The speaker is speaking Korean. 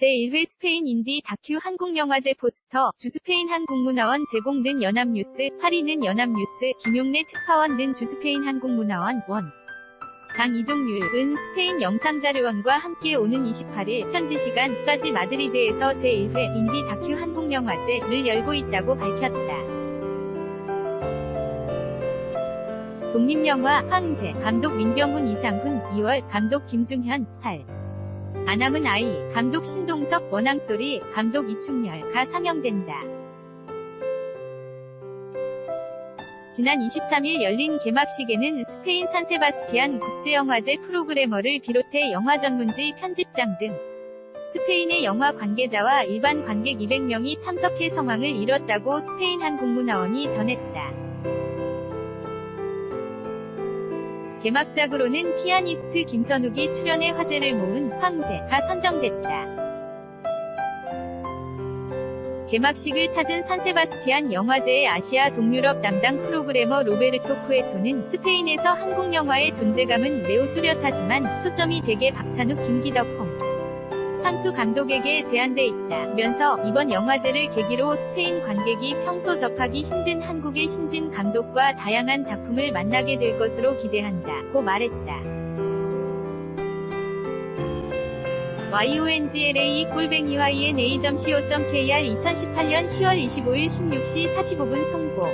제1회 스페인 인디 다큐 한국영화제 포스터, 주스페인 한국문화원 제공된 연합뉴스, 파리는 연합뉴스, 김용래 특파원 는 주스페인 한국문화원, 원. 장 이종률, 은 스페인 영상자료원과 함께 오는 28일, 현지 시간까지 마드리드에서 제1회 인디 다큐 한국영화제를 열고 있다고 밝혔다. 독립영화 황제 감독 민병훈 이상훈 2월 감독 김중현 살 아남은 아이 감독 신동섭 원앙소리 감독 이충렬 가 상영된다. 지난 23일 열린 개막식에는 스페인 산세바스티안 국제영화제 프로그래머를 비롯해 영화 전문지 편집장 등 스페인의 영화 관계자와 일반 관객 200명이 참석해 성황을 이뤘다고 스페인 한국문화원이 전했다. 개막작으로는 피아니스트 김선욱이 출연해 화제를 모은 황제가 선정됐다. 개막식을 찾은 산세바스티안 영화제의 아시아 동유럽 담당 프로그래머 로베르토 쿠에토는 스페인에서 한국 영화의 존재감은 매우 뚜렷하지만 초점이 대개 박찬욱 김기덕 홍 상수 감독에게 제한돼 있다 면서 이번 영화제를 계기로 스페인 관객이 평소 접하기 힘든 한국의 신진 감독과 다양한 작품을 만나게 될 것으로 기대한다 고 말했다. YONGLA 꿀뱅이 YNA.co.kr 2018년 10월 25일 16시 45분 송고